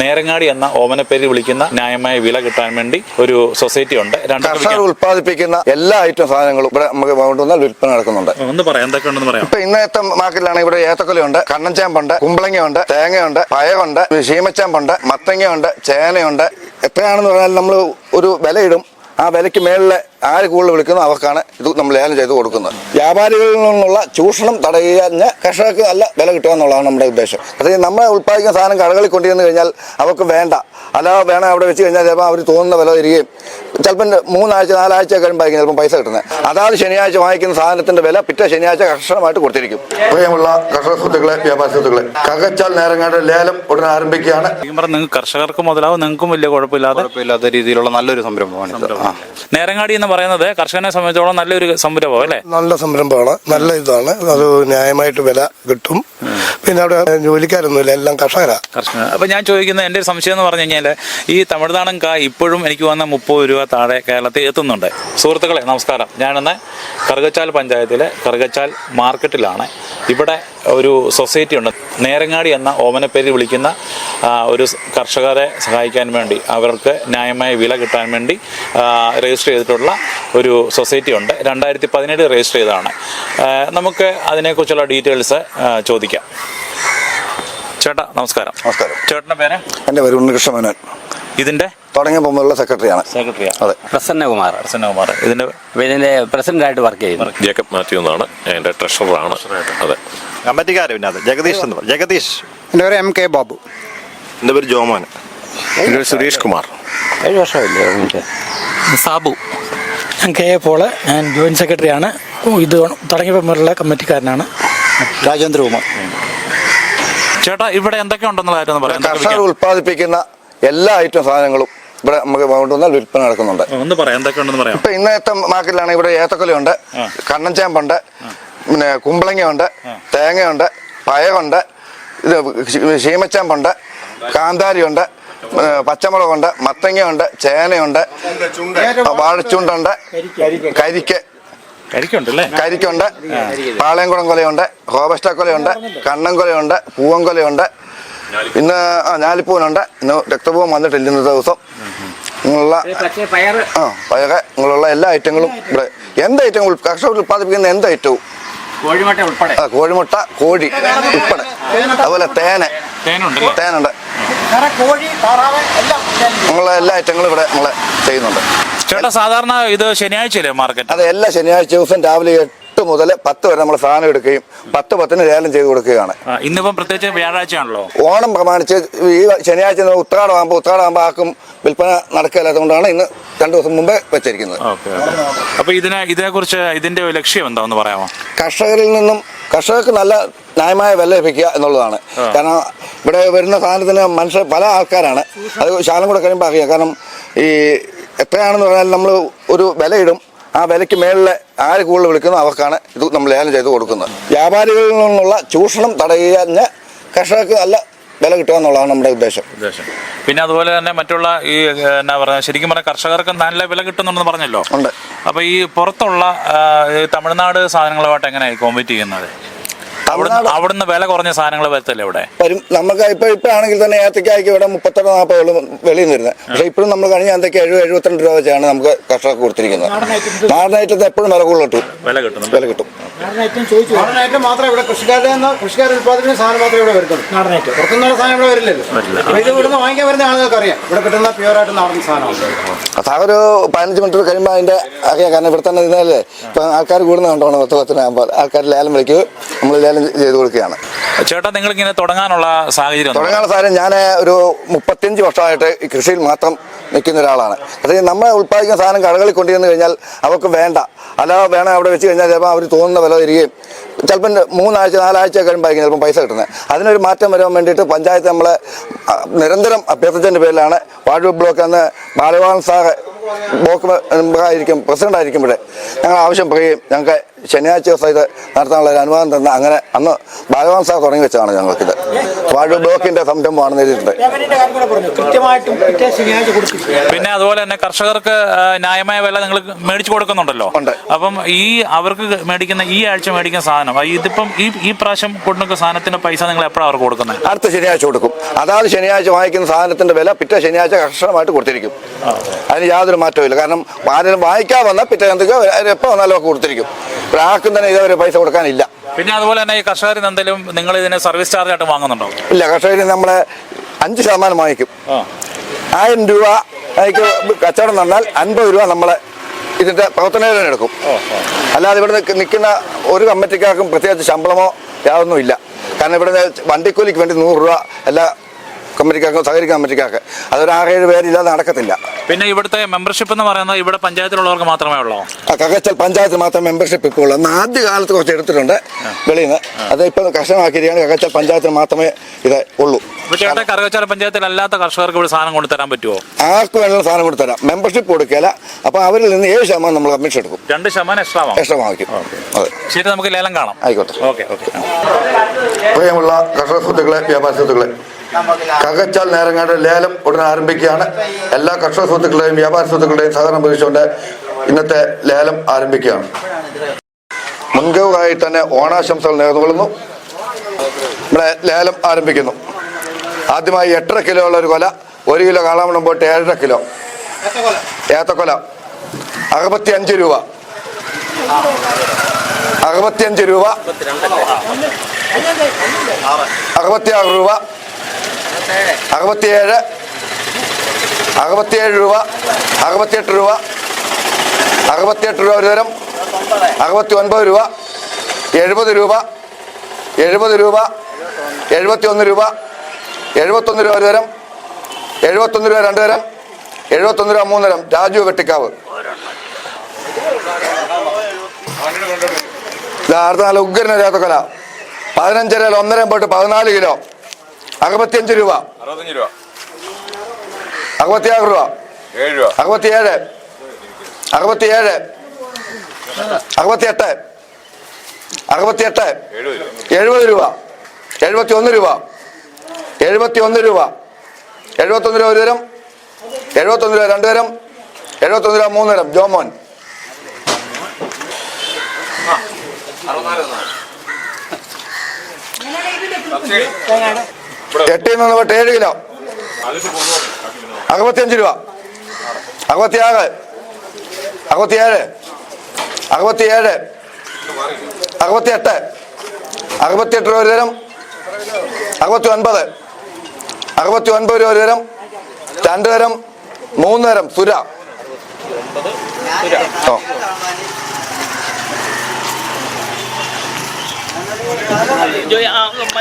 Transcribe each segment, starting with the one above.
നേരങ്ങാടി എന്ന ഓമനപ്പേരിൽ വിളിക്കുന്ന ന്യായമായ വില കിട്ടാൻ വേണ്ടി ഒരു സൊസൈറ്റി ഉണ്ട്. രണ്ട് കർഷകർ ഉൽപ്പാദിപ്പിക്കുന്ന എല്ലാ ഐറ്റം സാധനങ്ങളും ഇവിടെ നമുക്ക് കൊണ്ടുവന്നാൽ വിൽപ്പന നടക്കുന്നുണ്ട്. ഒന്ന് പറയാം എന്തൊക്കെ ഉണ്ടെന്ന് പറയാം? ഇപ്പൊ ഇന്നത്തെ മാർക്കറ്റിലാണ് ഇവിടെ ഏത്തക്കൊലയുണ്ട് കണ്ണൻചാമ്പുണ്ട് കുമ്പളങ്ങയുണ്ട് തേങ്ങയുണ്ട് പയറുണ്ട് ശീമച്ചാമ്പുണ്ട് മത്തങ്ങയുണ്ട് ചേനയുണ്ട്. എത്രയാണെന്ന് പറഞ്ഞാൽ നമ്മൾ ഒരു വിലയിടും. ആ വിലയ്ക്ക് മേളിൽ ആര് കൂടുതൽ വിളിക്കുന്നു അവർക്കാണ് ഇത് നമ്മൾ ലേലം ചെയ്ത് കൊടുക്കുന്നത്. വ്യാപാരികളിൽ നിന്നുള്ള ചൂഷണം തടയാഞ്ഞ് കർഷകർക്ക് നല്ല വില കിട്ടുക എന്നുള്ളതാണ് നമ്മുടെ ഉദ്ദേശം. അത് നമ്മൾ ഉൽപ്പാദിക്കുന്ന സാധനം കടകളിൽ കൊണ്ടുവന്ന് കഴിഞ്ഞാൽ അവർക്ക് വേണ്ട. അല്ലാതെ വേണം അവിടെ വെച്ച് കഴിഞ്ഞാൽ ചിലപ്പോൾ അവർ തോന്നുന്ന വില തരികയും ചിലപ്പം മൂന്നാഴ്ച നാലാഴ്ച കഴിയുമ്പോഴായിരിക്കും ചിലപ്പോൾ പൈസ കിട്ടുന്നത്. അതാത് ശനിയാഴ്ച വാങ്ങിക്കുന്ന സാധനത്തിന്റെ വില പിറ്റേ ശനിയാഴ്ച കർഷകമായിട്ട് കൊടുത്തിരിക്കും. പ്രിയമുള്ള കർഷക സുഹൃത്തുക്കളെ വ്യാപാര സുഹൃത്തുക്കളെ കകച്ചാൽ നേരങ്ങാട് ലേലം ഉടനെ ആരംഭിക്കുകയാണ്. നിങ്ങൾക്ക് കർഷകർക്ക് മുതലാവും നിങ്ങൾക്കും വലിയ കുഴപ്പമില്ലാതെ കുഴപ്പമില്ലാത്ത രീതിയിലുള്ള നല്ലൊരു സംരംഭമാണ് നേരങ്ങാടി എന്ന് പറയുന്നത് കർഷകനെ സംബന്ധിച്ചോളം നല്ലൊരു സംരംഭം അല്ലേ? നല്ല സംരംഭമാണ്. നല്ല ഇതാണ്. അത് ന്യായമായിട്ട് വില കിട്ടും. പിന്നെ അവിടെ ജോലിക്കാരൊന്നുമില്ല. എല്ലാം കർഷകരാ. കർഷകർ അപ്പൊ ഞാൻ ചോദിക്കുന്നത് എന്റെ ഒരു സംശയം എന്ന് പറഞ്ഞു കഴിഞ്ഞാൽ ഈ തമിഴ്നാടൻ കാ ഇപ്പോഴും എനിക്ക് വന്ന മുപ്പത് രൂപ താഴെ കേരളത്തിൽ എത്തുന്നുണ്ട്. സുഹൃത്തുക്കളെ നമസ്കാരം. ഞാനിന്ന് കറുകച്ചാൽ പഞ്ചായത്തിലെ കറുകച്ചാൽ മാർക്കറ്റിലാണ്. ഇവിടെ ഒരു സൊസൈറ്റി ഉണ്ട്. നേരങ്ങാടി എന്ന ഓമനപ്പേരിൽ വിളിക്കുന്ന ഒരു കർഷകരെ സഹായിക്കാൻ വേണ്ടി അവർക്ക് ന്യായമായ വില കിട്ടാൻ വേണ്ടി രജിസ്റ്റർ ചെയ്തിട്ടുള്ള ഒരു സൊസൈറ്റി ഉണ്ട്. രണ്ടായിരത്തി പതിനേഴ് രജിസ്റ്റർ ചെയ്തതാണ് നമുക്ക് അതിനെക്കുറിച്ചുള്ള ഡീറ്റെയിൽസ് ചോദിക്കാം. ചേട്ടാ നമസ്കാരം. നമസ്കാരം. ചേട്ടന്റെ പേര്? എന്റെ പേര് ഉണ്ണികൃഷ്ണ മേനോൻ ഇതിന്റെ തുടങ്ങിയ പോകുമ്പോഴുള്ള സെക്രട്ടറിയാണ്. സെക്രട്ടറിയാണ് അതെ. പ്രസന്നകുമാർ. പ്രസന്നകുമാർ. ഇതിന്റെ ഇതിന്റെ പ്രസിഡന്റ് ആയിട്ട് വർക്ക് ചെയ്യുന്നു. ജേക്കബ് മാത്യു എന്നാണ്. എന്റെ ട്രഷററാണ് അതെ. കമ്മിറ്റിക്കാര് പിന്നെ അത്? ജഗദീഷ് എന്ന് പറയും ജഗദീഷ്. എന്റെ പേര് എം കെ ബാബു. എന്റെ പേര് ജോമോൻ. എന്റെ പേര് സുരേഷ് കുമാർ. ഏഴ് വർഷമില്ലേ? തുടങ്ങിയിട്ട്? സാബു. ഞാൻ കെ എ പോൾ. ഞാൻ ജോയിന്റ് സെക്രട്ടറിയാണ്. ഇത് തുടങ്ങിയപ്പോൾ മുതലുള്ള കമ്മിറ്റിക്കാരനാണ്. രാജേന്ദ്രകുമാർ. ചേട്ടാ ഇവിടെ എന്തൊക്കെ പറയാം. കർഷകർ ഉൽപ്പാദിപ്പിക്കുന്ന എല്ലാ ഐറ്റം സാധനങ്ങളും ഇവിടെ നമുക്ക് കൊണ്ടുവന്നാൽ വിൽപ്പന നടക്കുന്നുണ്ട്. ഒന്ന് പറയാം. എന്തൊക്കെ ഉണ്ടെന്ന് പറയാം. ഇപ്പൊ ഇന്നത്തെ മാർക്കറ്റിലാണ് ഇവിടെ ഏത്തക്കൊലയുണ്ട് കണ്ണൻചാമ്പുണ്ട് പിന്നെ കുമ്പളങ്ങയുണ്ട് തേങ്ങയുണ്ട് പയറുണ്ട് ഇത് ക്ഷീമച്ചാമ്പുണ്ട് ശീമച്ചാമ്പുണ്ട് കാന്താരിയുണ്ട് പച്ചമുളകുണ്ട് മത്തങ്ങയുണ്ട് ചേനയുണ്ട് വാഴച്ചുണ്ടുണ്ട് കരിക്ക്. കരിക്കുണ്ടല്ലേ? കരിക്കുണ്ട് പാളയംകുളം കൊലയുണ്ട് ഹോബസ്റ്റ കൊലയുണ്ട് കണ്ണൻ കൊലയുണ്ട് പൂവൻ കൊലയുണ്ട് ഇന്ന് ആ ഞാലിപ്പൂവനുണ്ട്. ഇന്ന് രക്തപൂവൻ വന്നിട്ടില്ല ഇന്നത്തെ ദിവസം. ഇങ്ങനെയുള്ള ആ പയറ് ഇങ്ങനെയുള്ള എല്ലാ ഐറ്റങ്ങളും ഇവിടെ. എന്ത് ഐറ്റം കർഷകർ ഉൽപ്പാദിപ്പിക്കുന്ന എന്ത് ഐറ്റവും? കോഴിമുട്ട ഉൾപ്പെടെ. കോഴിമുട്ട കോഴി ഉൾപ്പെടെ. അതുപോലെ തേന്. തേനുണ്ടല്ലേ എല്ലാം നമ്മളെ എല്ലാ ഐറ്റങ്ങളും ഇവിടെ നമ്മളെ ചെയ്യുന്നുണ്ട്. ചേട്ടാ സാധാരണ ഇത് ശനിയാഴ്ചയല്ലേ മാർക്കറ്റ് അതെ എല്ലാ ശനിയാഴ്ച ദിവസം രാവിലെ എട്ട് മുതൽ പത്ത് വരെ നമ്മൾ സാധനം എടുക്കുകയും പത്ത് പത്തിന് ലേലം ചെയ്ത് കൊടുക്കുകയാണ്. ഇന്നിപ്പം പ്രത്യേകിച്ച് വ്യാഴാഴ്ചയാണല്ലോ? ഓണം പ്രമാണിച്ച് ഈ ശനിയാഴ്ച ഉത്രാടമാകുമ്പോൾ ഉത്രാടമാകുമ്പോൾ ആർക്കും വിൽപ്പന നടക്കില്ലാത്തതുകൊണ്ടാണ് ഇന്ന് രണ്ടു ദിവസം മുമ്പേ വെച്ചിരിക്കുന്നത്. അപ്പോൾ അപ്പൊ ഇതിനെ ഇതിനെക്കുറിച്ച് ഇതിന്റെ ലക്ഷ്യം എന്താന്ന് പറയാമോ? കർഷകരിൽ നിന്നും കർഷകർക്ക് നല്ല ന്യായമായ വില ലഭിക്കുക എന്നുള്ളതാണ്. കാരണം ഇവിടെ വരുന്ന സാധനത്തിന് മനുഷ്യർ പല ആൾക്കാരാണ്. അത് ശാലം കൂടെ കഴിയുമ്പോൾ അറിയാം. കാരണം ഈ എത്രയാണെന്ന് പറഞ്ഞാൽ നമ്മൾ ഒരു വിലയിടും. ആ വിലയ്ക്ക് മേളിലെ ആര് കൂടുതൽ വിളിക്കുന്നു അവർക്കാണ് ഇത് നമ്മൾ ലേലം ചെയ്ത് കൊടുക്കുന്നത്. വ്യാപാരികളിൽ നിന്നുള്ള ചൂഷണം തടയാഞ്ഞ് കർഷകർക്ക് നല്ല വില കിട്ടുക എന്നുള്ളതാണ് നമ്മുടെ ഉദ്ദേശം. ഉദ്ദേശം. പിന്നെ അതുപോലെ തന്നെ മറ്റുള്ള ഈ എന്നാ പറയുക ശരിക്കും പറഞ്ഞാൽ കർഷകർക്ക് നല്ല വില കിട്ടുന്നുണ്ടെന്ന് പറഞ്ഞല്ലോ. ഉണ്ട്. അപ്പൊ ഈ പുറത്തുള്ള ഈ തമിഴ്നാട് സാധനങ്ങളുമായിട്ട് എങ്ങനെയായി കോമ്പീറ്റ് ചെയ്യുന്നത്? അവിടുന്ന് വില കുറഞ്ഞ സാധനങ്ങൾ വരത്തില്ല ഇവിടെ? വരും. നമുക്ക് ഇപ്പൊ ഇപ്പൊ ആണെങ്കിൽ തന്നെ ഏത്തക്കായ്ക്ക് ഇവിടെ മുപ്പത്തെട്ട് നാൽപ്പത് വെളിയിൽ നിന്ന് വരുന്നത്. പക്ഷെ ഇപ്പോഴും നമ്മൾ കഴിഞ്ഞ ഏത്തക്ക എഴുപത് എഴുപത്തിരണ്ട് രൂപ വെച്ചാണ് നമുക്ക് കർഷകർക്ക് കൊടുത്തിരിക്കുന്നത്. നാടൻ ഐറ്റത്തിന് എപ്പോഴും വില കൂടുതൽ കിട്ടും. വില കിട്ടും വില കിട്ടും. നാടനായിട്ട് മാത്രമേ ഇവിടെ കൃഷിക്കാരുടെ നിന്ന് കൃഷിക്കാർ ഉൽപ്പാദിപ്പിക്കുന്ന സാധനം മാത്രമേ ഇവിടെ വരുന്നുള്ളൂ. നാടനായിട്ട് പുറത്തുനിന്നുള്ള സാധനം ഇവിടെ വരില്ലല്ലോ. അപ്പൊ ഇത് ഇവിടുന്ന് വാങ്ങിക്കാൻ വരുന്ന ആളുകൾക്ക് അറിയാം. ഇവിടെ കിട്ടുന്ന പ്യുവറായിട്ട് നാടൻ സാധനമാണ്. അതാ ഒരു പതിനഞ്ച് മിനിറ്റ് കഴിയുമ്പോൾ അതിന്റെ അറിയാം. കാരണം ഇവിടെ തന്നെ ഇരുന്നാലേ ഇപ്പൊ ആൾക്കാർ കൂടുന്ന കണ്ടോണം പത്ത് പത്തിനാകുമ്പോൾ ആൾക്കാർ ലേലം വിളിക്കും. നമ്മൾ ലേലം ചെയ്ത് കൊടുക്കുകയാണ്. ചേട്ടാ നിങ്ങൾ ഇങ്ങനെ തുടങ്ങാനുള്ള സാഹചര്യം തുടങ്ങാനുള്ള സാഹചര്യം ഞാൻ ഒരു മുപ്പത്തിയഞ്ച് വർഷമായിട്ട് ഈ കൃഷിയിൽ മാത്രം നിൽക്കുന്ന ഒരാളാണ്. അത് നമ്മൾ ഉൽപ്പാദിക്കുന്ന സാധനം കടകളിൽ കൊണ്ടുവന്ന് കഴിഞ്ഞാൽ അവർക്ക് വേണ്ട. അല്ലാതെ വേണം അവിടെ വെച്ച് കഴിഞ്ഞാൽ ചിലപ്പോൾ അവർ തോന്നുന്ന വില തരികയും ചിലപ്പം മൂന്നാഴ്ച നാലാഴ്ച കഴിയുമ്പോഴായിരിക്കും ചിലപ്പം പൈസ കിട്ടുന്നത്. അതിനൊരു മാറ്റം വരാൻ വേണ്ടിയിട്ട് പഞ്ചായത്ത് നമ്മളെ നിരന്തരം അഭ്യർത്ഥിച്ചതിന്റെ പേരിലാണ് വാർഡ് ബ്ലോക്ക് എന്ന് ബാലവാൻ സാറ് ബ്ലോക്ക് മെമ്പറായിരിക്കും പ്രസിഡന്റ് ആയിരിക്കുമ്പോഴേ ഞങ്ങൾ ആവശ്യം പറയുകയും ഞങ്ങൾക്ക് ശനിയാഴ്ച ദിവസം ഇത് നടത്താനുള്ള ഒരു അനുവാദം തന്ന അങ്ങനെ അന്ന് ഭഗവാൻ സാർ തുടങ്ങി വെച്ചതാണ് ഞങ്ങൾക്കിത്. വാഴ ബ്ലോക്കിന്റെ സംരംഭമാണെന്ന് എഴുതിയിട്ടുണ്ട്. പിന്നെ അതുപോലെ തന്നെ കർഷകർക്ക് ന്യായമായ വില നിങ്ങൾ മേടിച്ചു കൊടുക്കുന്നുണ്ടല്ലോ. ഉണ്ട്. അപ്പം ഈ അവർക്ക് മേടിക്കുന്ന ഈ ആഴ്ച മേടിക്കുന്ന സാധനം ഇതിപ്പം ഈ ഈ പ്രാവശ്യം കൊടുക്കുന്ന സാധനത്തിന്റെ പൈസ നിങ്ങൾ എപ്പോഴാണ് അവർക്ക് കൊടുക്കുന്നത്? അടുത്ത ശനിയാഴ്ച കൊടുക്കും. അതാത് ശനിയാഴ്ച വാങ്ങിക്കുന്ന സാധനത്തിന്റെ വില പിറ്റേ ശനിയാഴ്ച കർശനമായിട്ട് കൊടുത്തിരിക്കും. അതിന് യാതൊരു മാറ്റവും മാറ്റമില്ല. കാരണം ആരും വായിക്കാൻ വന്നാൽ പിറ്റേ എന്തൊക്കെയോ എപ്പോൾ വന്നാലും ഒക്കെ കൊടുത്തിരിക്കും. ഒരാൾക്കും തന്നെ ഇതുവരെ പൈസ കൊടുക്കാനില്ല. പിന്നെ അതുപോലെ തന്നെ ഈ കർഷകരിൽ നിന്ന് എന്തെങ്കിലും നിങ്ങൾ ഇതിനെ സർവീസ് ചാർജ് ആയിട്ട് വാങ്ങുന്നുണ്ടോ? ഇല്ല കർഷകരിൽ നമ്മളെ അഞ്ച് ശതമാനം വാങ്ങിക്കും. ആയിരം രൂപ അതിക്ക് കച്ചവടം നടന്നാൽ അൻപത് രൂപ നമ്മളെ ഇതിന്റെ പ്രവർത്തനം എടുക്കും. അല്ലാതെ ഇവിടെ നിൽക്കുന്ന ഒരു കമ്മിറ്റിക്കാർക്കും പ്രത്യേകിച്ച് ശമ്പളമോ യാതൊന്നും ഇല്ല. കാരണം ഇവിടെ വണ്ടിക്കൂലിക്ക് വേണ്ടി നൂറ് രൂപ എല്ലാ കമ്മിറ്റിക്കാർക്കും സഹകരിക്കുന്ന കമ്മിറ്റിക്കാർക്ക് അതൊരു ആറേഴ് പേരില്ലാതെ നടക്കത്തില്ല. പിന്നെ ഇവിടുത്തെ മെമ്പർഷിപ്പ് എന്ന് പറയുന്നത് ഇവിടെ പഞ്ചായത്തിലുള്ളവർക്ക് മാത്രമേ ഉള്ളൂ? ആ കകച്ചൽ പഞ്ചായത്ത് മാത്രം മെമ്പർഷിപ്പ് ഇപ്പോൾ ഉള്ളൂ അന്ന് ആദ്യ കാലത്ത് കുറച്ച് എടുത്തിട്ടുണ്ട് വെളിയിൽ നിന്ന്. അത് ഇപ്പം കർഷകമാക്കിയിരിക്കുകയാണ് കകച്ചൽ പഞ്ചായത്തിന് മാത്രമേ ഇത് ഉള്ളൂ. ചേട്ടാ കറുകച്ചാല പഞ്ചായത്തിൽ അല്ലാത്ത കർഷകർക്ക് ഇവിടെ സാധനം കൊണ്ടുതരാൻ പറ്റുമോ ആർക്ക് വേണമെങ്കിലും സാധനം കൊടുത്ത് മെമ്പർഷിപ്പ് കൊടുക്കില്ല അപ്പോൾ അവരിൽ നിന്ന് ഏഴ് ശതമാനം നമ്മൾ കമ്മീഷൻ എടുക്കും. രണ്ട് ശതമാനം എക്സ്ട്രാ വാങ്ങും എക്സ്ട്രാ വാങ്ങിക്കും അതെ. ശരി നമുക്ക് ലേലം കാണാം. ആയിക്കോട്ടെ. Okay okay. പ്രിയമുള്ള കർഷക സുഹൃത്തുക്കളെ വ്യാപാര സുഹൃത്തുക്കളെ കകച്ചാൽ നേരങ്ങാട് ലേലം ഉടൻ ആരംഭിക്കുകയാണ്. എല്ലാ കർഷക സുഹൃത്തുക്കളുടെയും വ്യാപാര സുഹൃത്തുക്കളുടെയും സഹകരണം പ്രതീക്ഷിച്ചുകൊണ്ട് ഇന്നത്തെ ലേലം ആരംഭിക്കുകയാണ്. മുൻകൂറായി തന്നെ ഓണാശംസകൾ നേർന്നുകൊള്ളുന്നു ഇവിടെ ലേലം ആരംഭിക്കുന്നു. ആദ്യമായി എട്ടര കിലോ ഉള്ള ഒരു കൊല ഒരു കിലോ കാളാമണം പോയിട്ട് ഏഴര കിലോ. ഏത്തക്കൊല. അറുപത്തി അഞ്ച് രൂപ. അറുപത്തിയഞ്ച് രൂപ. അറുപത്തിയാറ് രൂപ. അറുപത്തിയേഴ് അറുപത്തിയേഴ് രൂപ അറുപത്തിയെട്ട് രൂപ അറുപത്തിയെട്ട് രൂപ ഒരു തരം അറുപത്തി ഒൻപത് രൂപ എഴുപത് രൂപ എഴുപത് രൂപ എഴുപത്തി ഒന്ന് രൂപ എഴുപത്തൊന്ന് രൂപ ഒരു തരം എഴുപത്തൊന്ന് രൂപ രണ്ട് തരം എഴുപത്തൊന്ന് രൂപ മൂന്ന് തരം രാജു വെട്ടിക്കാവ് അടുത്ത നല്ല ഉഗ്രന ജാതക്കൊല പതിനഞ്ചര ഒന്നര പോയിട്ട് പതിനാല് കിലോ. അറുപത്തിയഞ്ച് രൂപ. അറുപത്തിയാറ് രൂപ. അറുപത്തിയേഴ്. അറുപത്തിയേഴ്. അറുപത്തിയെട്ട്. അറുപത്തിയെട്ട്. എഴുപത് രൂപ. എഴുപത്തി ഒന്ന് രൂപ. എഴുപത്തി ഒന്ന് രൂപ. എഴുപത്തൊന്ന് രൂപ ഒരു തരം. എഴുപത്തൊന്ന് രൂപ രണ്ട് തരം. എഴുപത്തൊന്ന് രൂപ മൂന്ന് തരം. ജോമോൻ. എട്ടിൽ നിന്ന് തൊട്ട് ഏഴ് കിലോ. അറുപത്തിയഞ്ച് രൂപ. അറുപത്തിയാറ്. അറുപത്തിയേഴ്. അറുപത്തിയേഴ്. അറുപത്തിയെട്ട്. അറുപത്തിയെട്ട് രൂപ ഒരു തരം. അറുപത്തി ഒൻപത് അറുപത്തി ഒൻപത് രൂപ ഒരു തരം. രണ്ട് തരം. മൂന്ന് തരം. സുര. ഓ.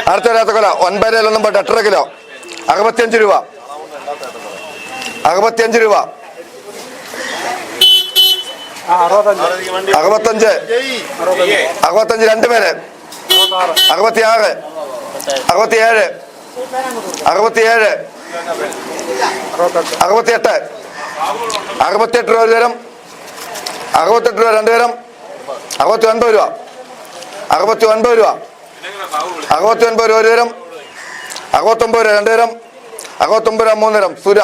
അടുത്ത ഒരാത്ത കൊല. ഒൻപതിലൊന്നും പോട്ടെ. എട്ടര കിലോ. അറുപത്തിയഞ്ച് രൂപ. അറുപത്തിയഞ്ച് രൂപ. അറുപത്തഞ്ച്. അറുപത്തഞ്ച് രണ്ട് പേര്. അറുപത്തിയാറ്. അറുപത്തിയേഴ്. അറുപത്തിയേഴ്. അറുപത്തിയെട്ട്. അറുപത്തിയെട്ട് രൂപ ഒരു തരം. അറുപത്തെട്ട് രൂപ രണ്ട് അറുപത്തി ഒൻപത് രൂപ. അറുപത്തി ഒൻപത് രൂപ. അറുപത്തി ഒൻപത് രൂപ ഒരു തരം. അറുപത്തൊമ്പത് രൂപ രണ്ട് തരം. അറുപത്തൊമ്പത് രൂപ മൂന്ന് തരം. സുര.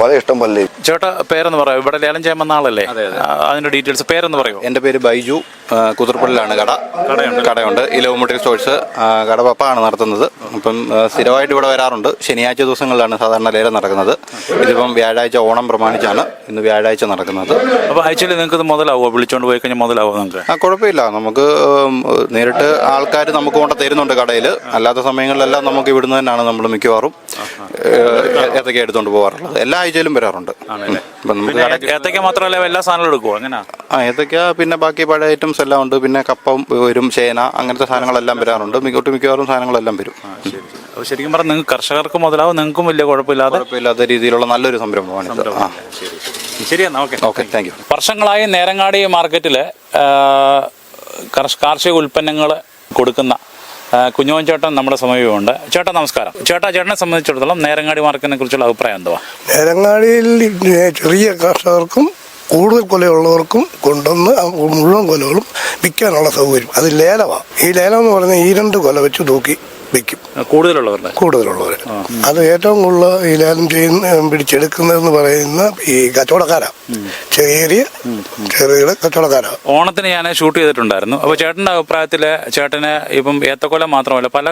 വളരെ ഇഷ്ടം പോലെ ചേട്ടാ പേരെന്ന് പറയാം. ഇവിടെ ലേലം ചെയ്യാൻ വന്ന ആളല്ലേ? അതിന്റെ ഡീറ്റെയിൽസ് പേരെന്ന് പറയോ. എന്റെ പേര് ബൈജു. കുതിർപ്പള്ളിലാണ് കട. കടയുണ്ട്. കടയുണ്ട്. ഇലവുമുട്ടി സ്റ്റോഴ്സ് കട പപ്പാണ് നടത്തുന്നത്. അപ്പം സ്ഥിരമായിട്ട് ഇവിടെ വരാറുണ്ട്. ശനിയാഴ്ച ദിവസങ്ങളിലാണ് സാധാരണ ലേലം നടക്കുന്നത്. ഇതിപ്പം വ്യാഴാഴ്ച ഓണം പ്രമാണിച്ചാണ് ഇന്ന് വ്യാഴാഴ്ച നടക്കുന്നത്. അപ്പോൾ ആഴ്ചയിൽ നിങ്ങൾക്ക് ഇത് മുതലാവുമോ വിളിച്ചുകൊണ്ട് പോയി കഴിഞ്ഞാൽ മുതലാവുമോ നിങ്ങൾക്ക്? ആ കുഴപ്പമില്ല. നമുക്ക് നേരിട്ട് ആൾക്കാർ നമുക്ക് കൊണ്ട് തരുന്നുണ്ട് കടയിൽ അല്ലാത്ത സമയങ്ങളിലെല്ലാം നമുക്ക് ഇവിടുന്ന് തന്നെയാണ് നമ്മൾ മിക്കവാറും ഏത്തക്ക എടുത്തുകൊണ്ട് പോകാറുള്ളത് എല്ലാ ആഴ്ചയിലും വരാറുണ്ട്. അപ്പം നമുക്ക് പിന്നെ മാത്രമല്ല എല്ലാ സാധനങ്ങളും എടുക്കുമോ അങ്ങനെ ആ ഏത്തക്ക പിന്നെ ബാക്കി പഴയ ഐറ്റംസ് എല്ലാം ഉണ്ട്. പിന്നെ കപ്പം വരും ചേന അങ്ങനത്തെ സാധനങ്ങളെല്ലാം വരാറുണ്ട്. മിക്കോട്ട് മിക്കവാറും സാധനങ്ങളെല്ലാം വരും. അപ്പോൾ ശരിക്കും പറഞ്ഞാൽ നിങ്ങൾക്ക് കർഷകർക്ക് മുതലാവും നിങ്ങൾക്കും വലിയ കുഴപ്പമില്ലാതെ കുഴപ്പമില്ലാത്ത രീതിയിലുള്ള നല്ലൊരു സംരംഭമാണ് ആ. ശരിയെന്നാ ഓക്കെ. ഓക്കെ താങ്ക് യു വർഷങ്ങളായി നേരങ്ങാടി മാർക്കറ്റിൽ കാർഷിക ഉൽപ്പന്നങ്ങൾ കൊടുക്കുന്ന കുഞ്ഞോൻ ചേട്ടൻ നമ്മുടെ സമീപമുണ്ട്. ചേട്ടാ നമസ്കാരം. ചേട്ടാ ചേട്ടനെ സംബന്ധിച്ചിടത്തോളം നേരങ്ങാടി മാർക്കറ്റിനെ കുറിച്ചുള്ള അഭിപ്രായം എന്തുവാ? നേരങ്ങാടിയിൽ ചെറിയ കർഷകർക്കും കൂടുതൽ കൊലയുള്ളവർക്കും കൊണ്ടുവന്ന് മുഴുവൻ കൊലകളും വിൽക്കാനുള്ള സൗകര്യം. അത് ലേലമാണ് ഈ ലേലം എന്ന് പറഞ്ഞാൽ ഈ രണ്ട് കൊല വെച്ച് തൂക്കി വിൽക്കും കൂടുതലുള്ളവരുടെ. കൂടുതലുള്ളവർ. അത് ഏറ്റവും കൂടുതൽ ഈ ലേലം ചെയ്യുന്ന പിടിച്ചെടുക്കുന്നതെന്ന് പറയുന്ന ഈ കച്ചവടക്കാരാ. ചെറിയ ചെറിയ ചെറുകിട കച്ചവടക്കാരാ. ഓണത്തിന് ഞാൻ ഷൂട്ട് ചെയ്തിട്ടുണ്ടായിരുന്നു. അപ്പോൾ ചേട്ടന്റെ അഭിപ്രായത്തിൽ ചേട്ടന് ഇപ്പം ഏത്തക്കൊല മാത്രമല്ല പല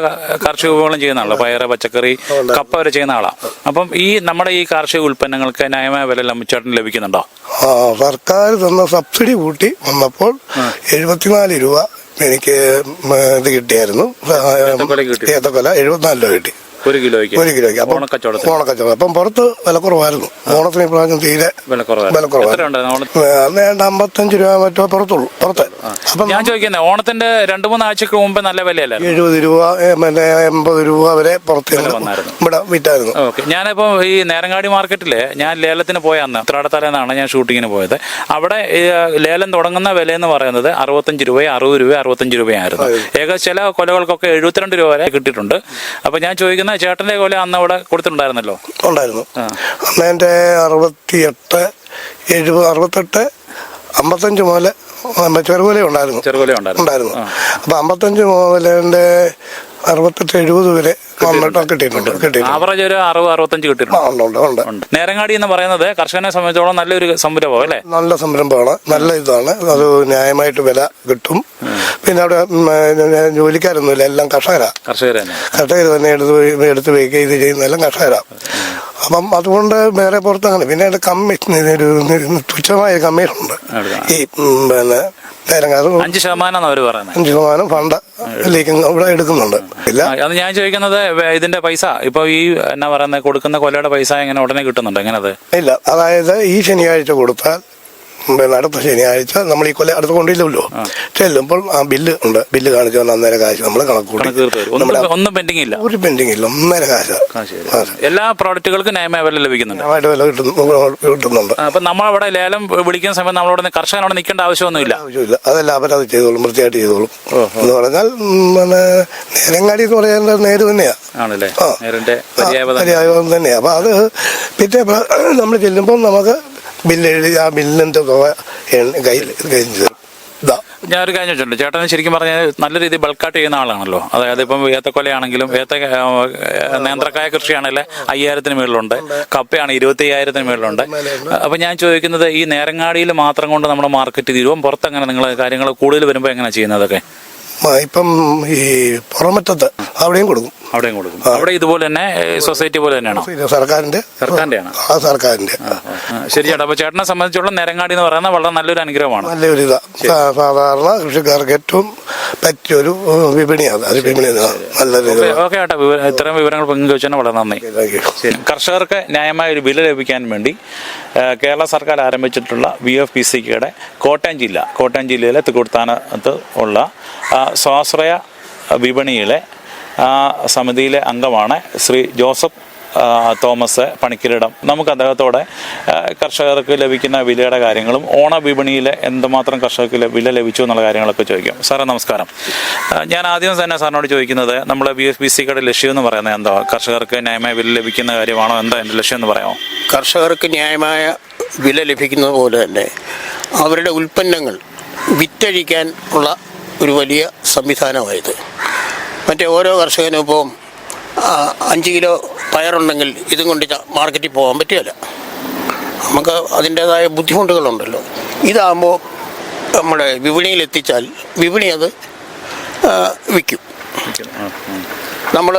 കാർഷിക വിഭവങ്ങളും ചെയ്യുന്ന ആളാണ് പയറ് പച്ചക്കറി കപ്പ വരെ ചെയ്യുന്ന ആളാണ് അപ്പം ഈ നമ്മുടെ ഈ കാർഷിക ഉൽപ്പന്നങ്ങൾക്ക് ന്യായമായ വില ചേട്ടന് ലഭിക്കുന്നുണ്ടോ? സർക്കാർ തന്ന സബ്സിഡി കൂട്ടി വന്നപ്പോൾ എഴുപത്തിനാല് രൂപ എനിക്ക് ഇത് കിട്ടിയായിരുന്നു? ഏത്തക്കൊല എഴുപത്തിനാല് രൂപ കിട്ടി ഒരു കിലോയ്ക്ക് ഒരു കിലോയ്ക്ക്. അപ്പം ഓണക്കച്ചവടത്തിന്? ഓണക്കച്ചവടം. അപ്പം പുറത്ത് വിലക്കുറവായിരുന്നു. ഓണത്തിന് ഇപ്രാവശ്യം തീരെ വിലക്കുറവായിരുന്നു? അന്ന് അമ്പത്തഞ്ച് രൂപ മറ്റോ പുറത്തുള്ളൂ പുറത്ത്. അപ്പം ഞാൻ ചോദിക്കുന്നത് ഓണത്തിന്റെ രണ്ട് മൂന്ന് ആഴ്ചക്ക് മുമ്പ് നല്ല വിലയല്ല എഴുപത് രൂപ പിന്നെ എൺപത് രൂപ വരെ പുറത്ത്. ഇവിടെ വിറ്റായിരുന്നു. ഓക്കെ. ഞാനിപ്പോ ഈ നേരങ്ങാടി മാർക്കറ്റിൽ ഞാൻ ലേലത്തിന് പോയ അന്ന് ഉത്രാടത്തലേന്നാണ് ഞാൻ ഷൂട്ടിങ്ങിന് പോയത്. അവിടെ ലേലം തുടങ്ങുന്ന വില എന്ന് പറയുന്നത് അറുപത്തഞ്ച് രൂപ അറുപത് രൂപ അറുപത്തഞ്ച് രൂപയായിരുന്നു ഏകദേശം ചില കൊലകൾക്കൊക്കെ എഴുപത്തിരണ്ട് രൂപ വരെ കിട്ടിയിട്ടുണ്ട്. അപ്പൊ ഞാൻ ചോദിക്കുന്ന ചേട്ടന്റെ കൊല അന്ന് അവിടെ കൊടുത്തിട്ടുണ്ടായിരുന്നല്ലോ? ഉണ്ടായിരുന്നു. അന്ന് എന്റെ അറുപത്തിയെട്ട് എഴുപത് അറുപത്തെട്ട് അമ്പത്തഞ്ച് മുതൽ ചെറുകൊല ഉണ്ടായിരുന്നു. ചെറുകൊല ഉണ്ടായിരുന്നു. ഉണ്ടായിരുന്നു. അപ്പൊ അമ്പത്തഞ്ച് എന്റെ അറുപത്തെട്ട് എഴുപത് വരെ കിട്ടിയിട്ടുണ്ട്. കിട്ടിയിട്ടുണ്ട് ആവറേജ് ഒരു അറുപത് അറുപത്തഞ്ച് കിട്ടിയിട്ടുണ്ട്. നേരങ്ങാടി എന്ന് പറയുന്നത് കർഷകനെ സംബന്ധിച്ചോളം നല്ലൊരു സംരംഭം അല്ലേ? നല്ല സംരംഭമാണ്. നല്ല ഇതാണ്. അത് ന്യായമായിട്ട് വില കിട്ടും. പിന്നെ അവിടെ ജോലിക്കാരൊന്നുമില്ല. എല്ലാം കർഷകരാ. കർഷകർ തന്നെ. കർഷകർ തന്നെ എടുത്ത് എടുത്ത് വയ്ക്കുക ഇത് ചെയ്യുന്നതെല്ലാം കർഷകരാ. അപ്പം അതുകൊണ്ട് വേറെ പുറത്താണ് പിന്നെ അതിന്റെ കമ്മീഷൻ ഒരു തുച്ഛമായ കമ്മീഷനുണ്ട് ഈ പിന്നെ അഞ്ച് ശതമാനം അവർ പറയുന്നത്. അഞ്ച് ശതമാനം ഫണ്ട് ഇവിടെ എടുക്കുന്നുണ്ട്. ഇല്ല. അത് ഞാൻ ചോദിക്കുന്നത് ഇതിന്റെ പൈസ ഇപ്പൊ ഈ എന്നാ പറയുന്നത് കൊടുക്കുന്ന കൊല്ലയുടെ പൈസ എങ്ങനെ ഉടനെ കിട്ടുന്നുണ്ട്? എങ്ങനെ അത് ഇല്ല. അതായത് ഈ ശനിയാഴ്ച കൊടുത്താൽ പിന്നെ അടുത്ത ശനിയാഴ്ച നമ്മൾ ഈ കൊല്ലം അടുത്ത് കൊണ്ടില്ലല്ലോ ചെല്ലുമ്പോൾ ആ ബില്ല് ഉണ്ട്. ബില്ല് കാണിച്ചു അന്നേരം കാശ് നമ്മൾ കണക്കൂട്ടി ഒന്നും പെൻഡിങ് ഇല്ല. ഒരു പെൻഡിങ് ഇല്ല. ഒന്നര കാശ്. എല്ലാ പ്രോഡക്റ്റുകൾക്കും ന്യായമായ വില ലഭിക്കുന്നുണ്ട് വില കിട്ടുന്നു കിട്ടുന്നുണ്ട്. അപ്പൊ നമ്മളവിടെ ലേലം വിളിക്കുന്ന സമയത്ത് നമ്മളവിടെ കർഷകനോട് നിൽക്കേണ്ട ആവശ്യമൊന്നുമില്ല. ആവശ്യമില്ല. അതെല്ലാം അവരത് ചെയ്തോളും വൃത്തിയായിട്ട് ചെയ്തോളും. എന്ന് പറഞ്ഞാൽ പിന്നെ നേരങ്ങാടി എന്ന് പറയുന്നത് നേര് തന്നെയാ. ആണല്ലേ? പര്യായം തന്നെയാ. അപ്പൊ അത് പിറ്റേ നമ്മൾ ചെല്ലുമ്പോൾ നമുക്ക് ബില്ല് എഴുതി ആ ബില്ലിന്റെ തുക കയ്യിൽ കഴിഞ്ഞു തരും ഞാൻ ഒരു കാര്യം ചോദിച്ചിട്ടുണ്ട്. ചേട്ടൻ ശരിക്കും പറഞ്ഞാൽ നല്ല രീതിയിൽ ബൾക്കായിട്ട് ചെയ്യുന്ന ആളാണല്ലോ. അതായത് ഇപ്പം ഏത്തക്കൊലയാണെങ്കിലും ഏത്ത നേന്ത്രക്കായ കൃഷിയാണെങ്കിൽ അയ്യായിരത്തിന് മുകളിലുണ്ട് കപ്പയാണ് ഇരുപത്തി അയ്യായിരത്തിന് മുകളിലുണ്ട് അപ്പൊ ഞാൻ ചോദിക്കുന്നത് ഈ നേരങ്ങാടിയിൽ മാത്രം കൊണ്ട് നമ്മുടെ മാർക്കറ്റ് തീരുവും? പുറത്തെങ്ങനെ നിങ്ങൾ കാര്യങ്ങൾ കൂടുതൽ വരുമ്പോൾ എങ്ങനെയാണ് ചെയ്യുന്നതൊക്കെ ഇപ്പം ഈ പുറമറ്റത്ത് അവിടെയും കൊടുക്കും. അവിടെയും കൊടുക്കും അവിടെ ഇതുപോലെ തന്നെ സൊസൈറ്റി പോലെ തന്നെയാണോ? സർക്കാരിന്റെ. സർക്കാരിന്റെയാണ്? ആ സർക്കാരിന്റെ. ശരിയാണ് ശരി ചേട്ടാ അപ്പൊ ചേട്ടനെ സംബന്ധിച്ചുള്ള നേരങ്ങാടി എന്ന് പറയുന്നത് വളരെ നല്ലൊരു അനുഗ്രഹമാണ്. നല്ലൊരു ഇതാ. സാ- സാധാരണ കൃഷിക്കാർക്ക് ഏറ്റവും പറ്റിയൊരു വിപണിയാണ്. അത് വിപണി നല്ലൊരു ഓക്കെ വിവ- ഇത്തരം വിവരങ്ങൾ പങ്കുവെച്ചാൽ വളരെ നന്ദി. കർഷകർക്ക് ന്യായമായ ഒരു വില ലഭിക്കാൻ വേണ്ടി കേരള സർക്കാർ ആരംഭിച്ചിട്ടുള്ള വി എഫ് പി സിയുടെ കോട്ടയം ജില്ല കോട്ടയം ജില്ലയിലെ തിക്കുടുത്താനത്ത് ഉള്ള സ്വാശ്രയ വിപണിയിലെ ആ, സമിതിയിലെ അംഗമാണ് ശ്രീ ജോസഫ് തോമസ് പണിക്കരിടം. നമുക്ക് അദ്ദേഹത്തോടെ കർഷകർക്ക് ലഭിക്കുന്ന വിലയുടെ കാര്യങ്ങളും ഓണ വിപണിയിൽ എന്തുമാത്രം കർഷകർക്ക് വില ലഭിച്ചു എന്നുള്ള കാര്യങ്ങളൊക്കെ ചോദിക്കാം. സാറേ നമസ്കാരം. ഞാൻ ആദ്യം തന്നെ സാറിനോട് ചോദിക്കുന്നത് നമ്മുടെ ബി എസ് ബി സിയുടെ ലക്ഷ്യം എന്ന് പറയുന്നത് എന്തോ? കർഷകർക്ക് ന്യായമായ വില ലഭിക്കുന്ന കാര്യമാണോ? എന്താ എന്റെ ലക്ഷ്യം എന്ന് പറയാമോ? കർഷകർക്ക് ന്യായമായ വില ലഭിക്കുന്നത് പോലെ തന്നെ അവരുടെ ഉൽപ്പന്നങ്ങൾ വിറ്റഴിക്കാൻ ഉള്ള ഒരു വലിയ സംവിധാനമായത്. മറ്റേ ഓരോ കർഷകനും ഇപ്പോൾ അഞ്ച് കിലോ പയറുണ്ടെങ്കിൽ ഇതും കൊണ്ട് മാർക്കറ്റിൽ പോകാൻ പറ്റുകയില്ല. നമുക്ക് അതിന്റേതായ ബുദ്ധിമുട്ടുകളുണ്ടല്ലോ. ഇതാകുമ്പോൾ നമ്മുടെ വിപണിയിൽ എത്തിച്ചാൽ വിപണി അത് വിൽക്കും. നമ്മൾ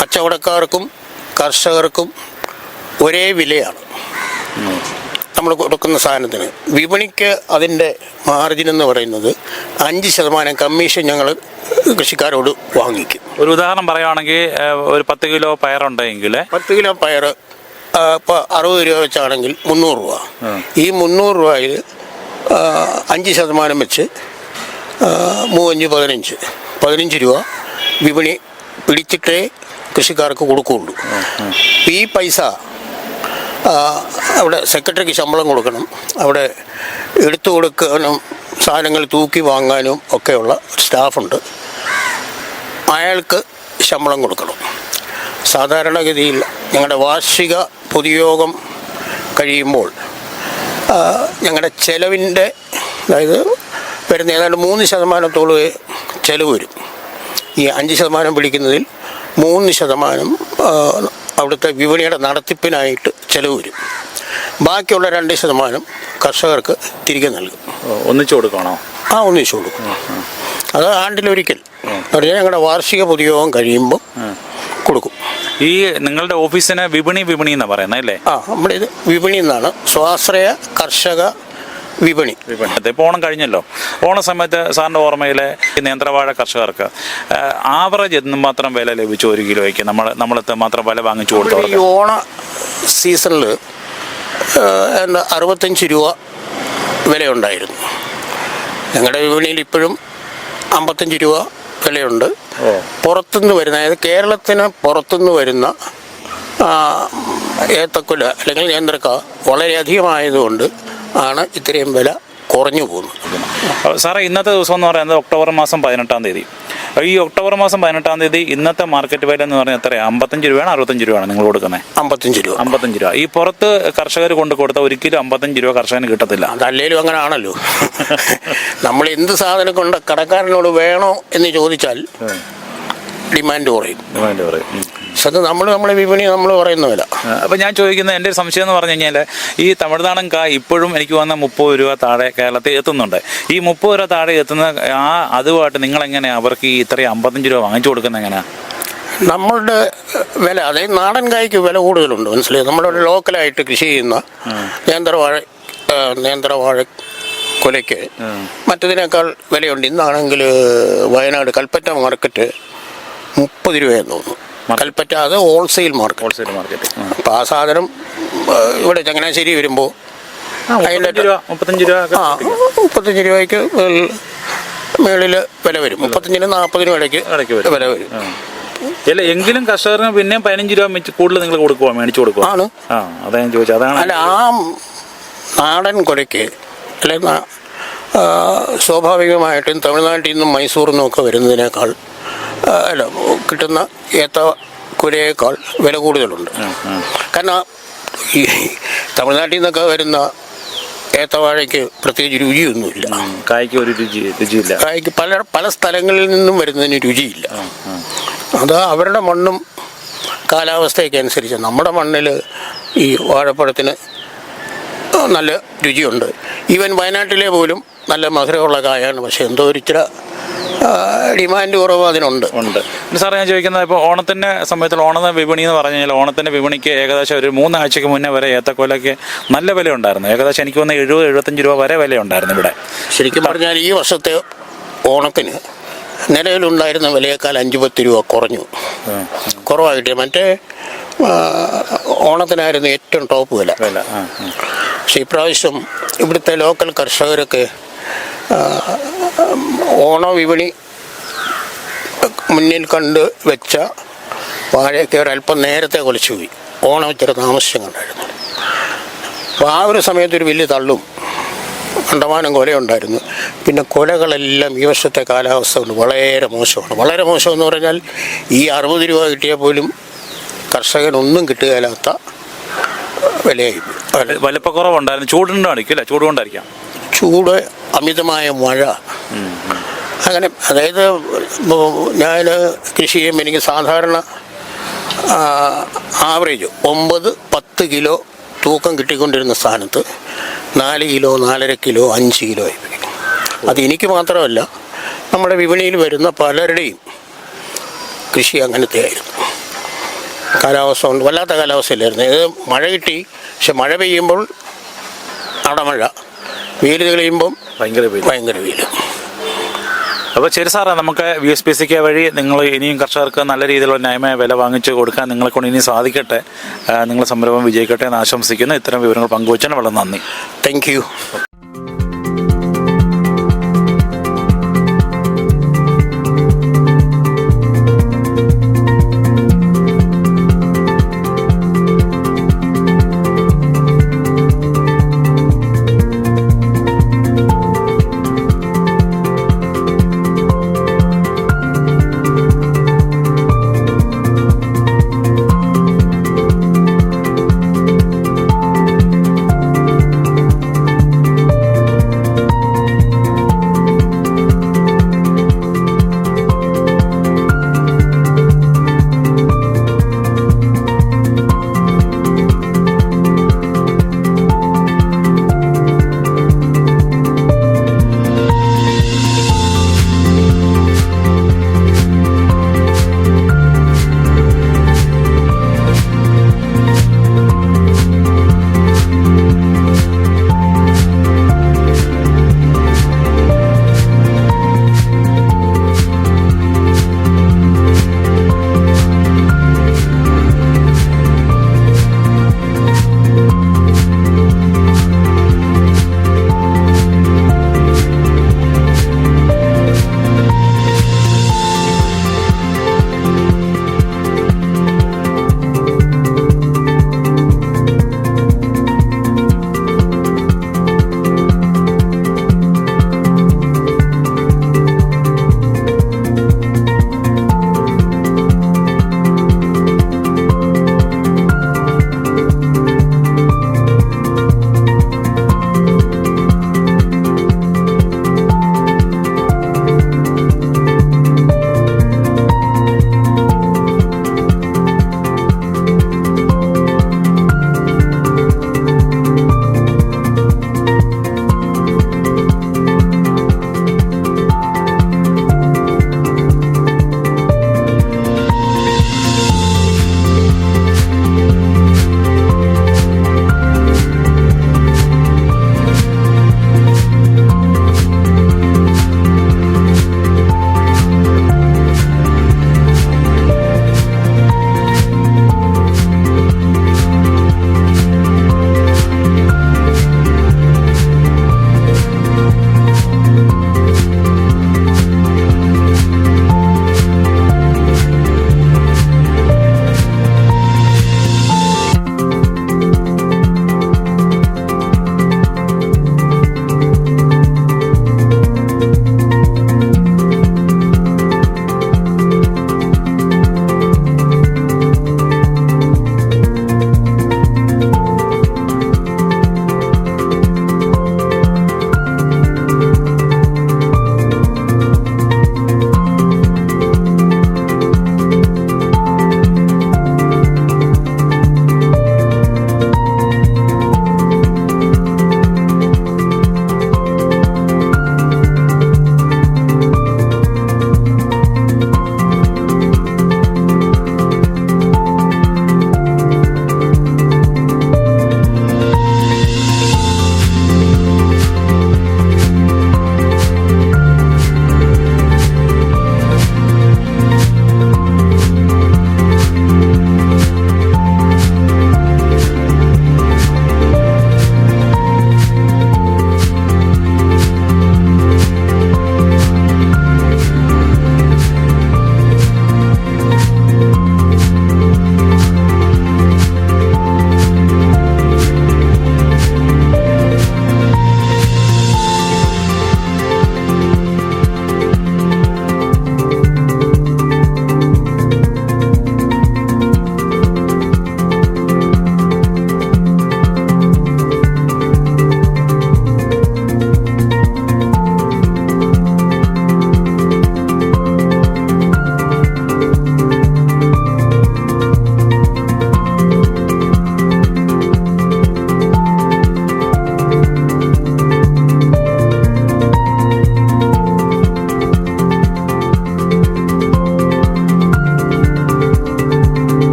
കച്ചവടക്കാർക്കും കർഷകർക്കും ഒരേ വിലയാണ്. നമ്മൾ കൊടുക്കുന്ന സാധനത്തിന്. വിപണിക്ക് അതിന്റെ മാർജിൻ എന്ന് പറയുന്നത് അഞ്ച് ശതമാനം കമ്മീഷൻ ഞങ്ങൾ കൃഷിക്കാരോട് വാങ്ങിക്കും. ഒരു ഉദാഹരണം പറയുവാണെങ്കിൽ ഒരു പത്ത് കിലോ പയറുണ്ടെങ്കിൽ. പത്ത് കിലോ പയർ ഇപ്പോൾ അറുപത് രൂപ വെച്ചാണെങ്കിൽ മുന്നൂറ് രൂപ. ഈ മുന്നൂറ് രൂപയിൽ അഞ്ച് ശതമാനം വെച്ച് മൂവഞ്ച് പതിനഞ്ച്. പതിനഞ്ച് രൂപ വിപണി പിടിച്ചിട്ടേ കൃഷിക്കാർക്ക് കൊടുക്കുകയുള്ളൂ ഈ പൈസ അവിടെ സെക്രട്ടറിക്ക് ശമ്പളം കൊടുക്കണം. അവിടെ എടുത്തു കൊടുക്കാനും സാധനങ്ങൾ തൂക്കി വാങ്ങാനും ഒക്കെയുള്ള സ്റ്റാഫുണ്ട്. അയാൾക്ക് ശമ്പളം കൊടുക്കണം. സാധാരണഗതിയിൽ ഞങ്ങളുടെ വാർഷിക പൊതുയോഗം കഴിയുമ്പോൾ ഞങ്ങളുടെ ചെലവിന്റെ അതായത് വരുന്ന ഏതാണ്ട് മൂന്ന് ശതമാനത്തോളം ചെലവ് വരും. ഈ അഞ്ച് ശതമാനം പിടിക്കുന്നതിൽ മൂന്ന് ശതമാനം അവിടുത്തെ വിപണിയുടെ നടത്തിപ്പിനായിട്ട് ചെലവ് വരും. ബാക്കിയുള്ള രണ്ട് ശതമാനം കർഷകർക്ക് തിരികെ നൽകും. ഒന്നിച്ചു കൊടുക്കണോ? ആ ഒന്നിച്ചു കൊടുക്കും. അത് ആണ്ടിലൊരിക്കൽ. പറഞ്ഞാൽ ഞങ്ങളുടെ വാർഷിക പൊതുയോഗം കഴിയുമ്പോൾ കൊടുക്കും. ഈ നിങ്ങളുടെ ഓഫീസിന് വിപണി വിപണി എന്നാണ് പറയുന്നത് അല്ലേ? ആ നമ്മുടെ ഇത് വിപണി എന്നാണ്. സ്വാശ്രയ കർഷക വിപണി. വിപണി. ഇപ്പോൾ ഓണം കഴിഞ്ഞല്ലോ. ഓണ സമയത്ത് സാറിന്റെ ഓർമ്മയിലെ നേന്ത്രവാഴ കർഷകർക്ക് ആവറേജ് എന്ന് മാത്രം വില ലഭിച്ചു ഒരു കിലോയ്ക്ക്. നമ്മൾ നമ്മൾ മാത്രം വില വാങ്ങിച്ചു ഈ ഓണ സീസണിൽ എന്താ അറുപത്തഞ്ച് രൂപ വിലയുണ്ടായിരുന്നു. ഞങ്ങളുടെ വിപണിയിൽ ഇപ്പോഴും അമ്പത്തഞ്ച് രൂപ വിലയുണ്ട്. പുറത്തുനിന്ന് വരുന്ന അതായത് കേരളത്തിന് പുറത്തുനിന്ന് വരുന്ന ഏത്തക്കുല അല്ലെങ്കിൽ നേന്ത്രക്ക വളരെയധികമായതുകൊണ്ട് ആണ് ഇത്രയും വില കുറഞ്ഞു പോകുന്നത്. സാറേ ഇന്നത്തെ ദിവസം എന്ന് പറയുന്നത് ഒക്ടോബർ മാസം പതിനെട്ടാം തീയതി. ഈ ഒക്ടോബർ മാസം പതിനെട്ടാം തീയതി ഇന്നത്തെ മാർക്കറ്റ് വില എന്ന് പറഞ്ഞാൽ എത്രയാണ് അമ്പത്തഞ്ച് രൂപയാണ് അറുപത്തഞ്ച് രൂപയാണ് നിങ്ങൾ കൊടുക്കുന്നത്? അമ്പത്തഞ്ച് രൂപ. അമ്പത്തഞ്ച് രൂപ. ഈ പുറത്ത് കർഷകർ കൊണ്ട് കൊടുത്ത ഒരിക്കലും അമ്പത്തഞ്ച് രൂപ കർഷകന് കിട്ടത്തില്ല. അതല്ലേലും അങ്ങനെ ആണല്ലോ നമ്മൾ എന്ത് സാധനം കൊണ്ട് കടക്കാരനോട് വേണോ എന്ന് ചോദിച്ചാൽ ഡിമാൻഡ് കുറയും. ഡിമാൻഡ് പറയും അത് നമ്മൾ നമ്മളെ വിപണി നമ്മൾ പറയുന്ന വില. അപ്പം ഞാൻ ചോദിക്കുന്ന എന്റെ ഒരു സംശയം എന്ന് പറഞ്ഞു കഴിഞ്ഞാൽ ഈ തമിഴ്നാടൻ കാ ഇപ്പോഴും എനിക്ക് വന്ന മുപ്പത് രൂപ താഴെ കേരളത്തിൽ എത്തുന്നുണ്ട്. ഈ മുപ്പത് രൂപ താഴെ എത്തുന്ന ആ അതുമായിട്ട് നിങ്ങൾ എങ്ങനെയാണ് അവർക്ക് ഈ ഇത്രയും അമ്പത്തഞ്ച് രൂപ വാങ്ങിച്ചു കൊടുക്കുന്നത് എങ്ങനെയാണ് നമ്മളുടെ വില അതായത് നാടൻ കായ്ക്ക് വില കൂടുതലുണ്ട് മനസ്സിലായി? നമ്മുടെ ലോക്കലായിട്ട് കൃഷി ചെയ്യുന്ന നേന്ത്രവാഴ നേന്ത്രവാഴ കൊലയ്ക്ക് മറ്റതിനേക്കാൾ വിലയുണ്ട്. ഇന്നാണെങ്കിൽ വയനാട് കൽപ്പറ്റ മാർക്കറ്റ് മുപ്പത് രൂപയെന്ന് തോന്നുന്നു. കൽപ്പറ്റ അത് ഹോൾസെയിൽ മാർക്കറ്റ് ഹോൾസെയിൽ മാർക്കറ്റ് അപ്പോൾ ആ സാധനം ഇവിടെ ചങ്ങനാശ്ശേരി വരുമ്പോൾ മുപ്പത്തഞ്ച് രൂപ മുപ്പത്തഞ്ച് രൂപ ഒക്കെ ആ മുപ്പത്തഞ്ച് രൂപയ്ക്ക് മേളിൽ വില വരും. മുപ്പത്തഞ്ചിന് നാൽപ്പതിനും ഇടയ്ക്ക് ഇടയ്ക്ക് വരും. വില വരും. അല്ല എങ്കിലും കർഷകർക്ക് പിന്നെയും പതിനഞ്ച് രൂപ വെച്ച് കൂടുതൽ നിങ്ങൾ കൊടുക്കുക മേടിച്ചു കൊടുക്കുക ആണ്. ആ അതാ ഞാൻ ചോദിച്ചത്. അതാണ് അല്ല ആ നാടൻ കൊലയ്ക്ക് അല്ലെ സ്വാഭാവികമായിട്ടും തമിഴ്നാട്ടിൽ നിന്നും മൈസൂറിൽ നിന്നൊക്കെ വരുന്നതിനേക്കാൾ ആ, അല്ല കിട്ടുന്ന ഏത്ത കുരയേക്കാൾ വില കൂടുതലുണ്ട്. കാരണം ഈ തമിഴ്നാട്ടിൽ നിന്നൊക്കെ വരുന്ന ഏത്തവാഴയ്ക്ക് പ്രത്യേകിച്ച് രുചിയൊന്നുമില്ല. കായ്ക്ക് ഒരു രുചി രുചിയില്ല. കായ്ക്ക് പല പല സ്ഥലങ്ങളിൽ നിന്നും വരുന്നതിന് രുചിയില്ല. അത് അവരുടെ മണ്ണും കാലാവസ്ഥയൊക്കെ അനുസരിച്ച് നമ്മുടെ മണ്ണിൽ ഈ വാഴപ്പഴത്തിന് നല്ല രുചിയുണ്ട്. ഈവൻ വയനാട്ടിലെ പോലും നല്ല മധുരമുള്ള കായാണ്. പക്ഷെ എന്തോ ഒരു ഇച്ചിരി ആ, ഡിമാൻഡ് കുറവ് അതിനുണ്ട്. ഉണ്ട്. പിന്നെ സാറേ ഞാൻ ചോദിക്കുന്നത് ഇപ്പോൾ ഓണത്തിന്റെ സമയത്തിൽ ഓണ വിപണി എന്ന് പറഞ്ഞു കഴിഞ്ഞാൽ ഓണത്തിന്റെ വിപണിക്ക് ഏകദേശം ഒരു മൂന്നാഴ്ചയ്ക്ക് മുന്നേ വരെ ഏത്തക്കോലയ്ക്ക് നല്ല വില ഉണ്ടായിരുന്നു ഏകദേശം എനിക്ക് തോന്നുന്നു എഴുപത് എഴുപത്തഞ്ച് രൂപ വരെ വില ഉണ്ടായിരുന്നു ഇവിടെ. ശരിക്കും പറഞ്ഞാൽ ഈ വർഷത്തെ ഓണത്തിന് നിലവിലുണ്ടായിരുന്ന വിലയേക്കാൾ അഞ്ച് പത്ത് രൂപ കുറഞ്ഞു. കുറവായിട്ട് മറ്റേ ഓണത്തിനായിരുന്നു ഏറ്റവും ടോപ്പ് വില. പക്ഷെ ഇപ്രാവശ്യം ഇവിടുത്തെ ലോക്കൽ കർഷകരൊക്കെ ആ, ഓണ വിപണി മുന്നിൽ കണ്ട് വെച്ച വാഴയൊക്കെ ഒരല്പം നേരത്തെ കൊലച്ചു പോയി. ഓണം ഇച്ചിരി താമസിച്ചും കണ്ടായിരുന്നു. അപ്പോൾ ആ ഒരു സമയത്ത് ഒരു വലിയ തള്ളും കണ്ടമാനം കൊലയുണ്ടായിരുന്നു. പിന്നെ കൊലകളെല്ലാം ഈ വർഷത്തെ കാലാവസ്ഥ കൊണ്ട് വളരെ മോശമാണ്. വളരെ മോശമെന്ന് പറഞ്ഞാൽ ഈ അറുപത് രൂപ കിട്ടിയാൽ പോലും കർഷകനൊന്നും കിട്ടുകയില്ലാത്ത വിലയായി. വലിപ്പക്കുറവുണ്ടായിരുന്നു ചൂടുണ്ടായിരിക്കും അല്ലേ? ചൂട് കൊണ്ടായിരിക്കാം. ചൂട് അമിതമായ മഴ. അങ്ങനെ അതായത് ഞാൻ കൃഷി ചെയ്യുമ്പോൾ എനിക്ക് സാധാരണ ആവറേജ് ഒമ്പത് പത്ത് കിലോ തൂക്കം കിട്ടിക്കൊണ്ടിരുന്ന സ്ഥാനത്ത് നാല് കിലോ നാലര കിലോ അഞ്ച് കിലോ ആയി അത് എനിക്ക് മാത്രമല്ല നമ്മുടെ വിപണിയിൽ വരുന്ന പലരുടെയും കൃഷി അങ്ങനത്തെ ആയിരുന്നു. കാലാവസ്ഥ കൊണ്ട് വല്ലാത്ത കാലാവസ്ഥയിലായിരുന്നു. ഇത് മഴ കിട്ടി പക്ഷെ മഴ പെയ്യുമ്പോൾ അടമഴ. വെയിൽ തെളിയുമ്പം ഭയങ്കര വെയിൽ. ഭയങ്കര വെയിൽ അപ്പോൾ ശരി സാറേ നമുക്ക് V S P C K വഴി നിങ്ങൾ ഇനിയും കർഷകർക്ക് നല്ല രീതിയിലുള്ള ന്യായമായ വില വാങ്ങിച്ചു കൊടുക്കാൻ നിങ്ങളെ കൊണ്ട് ഇനിയും സാധിക്കട്ടെ. നിങ്ങളെ നിങ്ങളുടെ സംരംഭം വിജയിക്കട്ടെ എന്ന് ആശംസിക്കുന്നു. ഇത്തരം വിവരങ്ങൾ പങ്കുവച്ചതിന് വളരെ നന്ദി. താങ്ക്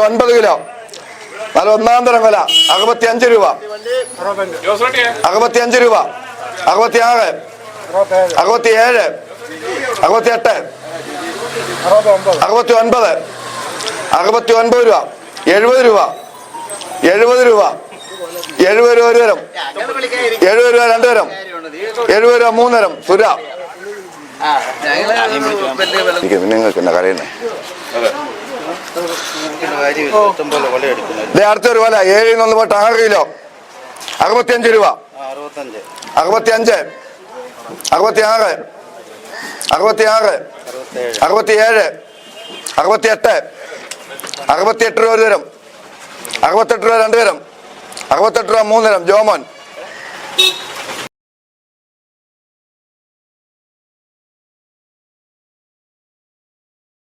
പത്തിന് അൻപത് ഒൻപത് കിലോ ഒന്നാം തരം വില. അറുപത്തി അഞ്ച് രൂപ. അറുപത്തി അഞ്ച് രൂപ. അറുപത്തി ആറ് അറുപത്തി ഏഴ് അറുപത്തി എട്ട് അറുപത്തി ഒൻപത് അറുപത്തി ഒൻപത് രൂപ. എഴുപത് രൂപ. എഴുപത് രൂപ. എഴുപത് രൂപ ഒരു തരം. എഴുപത് രൂപ രണ്ടു തരം. എഴുപത് രൂപ മൂന്നരം സുര. നിങ്ങൾക്ക് എന്നാ കരയുന്നേ? അടുത്തൊരു വല ഏഴിൽ നിന്ന് പോട്ട് ആറ് കിലോ. അറുപത്തിയഞ്ച് രൂപ. അറുപത്തിയഞ്ച്. അറുപത്തിയാറ്. അറുപത്തിയാറ്. അറുപത്തിയേഴ്. അറുപത്തിയെട്ട്. അറുപത്തിയെട്ട് രൂപ ഒരു തരം. അറുപത്തെട്ട് രൂപ രണ്ട് തരം. അറുപത്തെട്ട് രൂപ മൂന്ന് തരം. ജോമോൻ.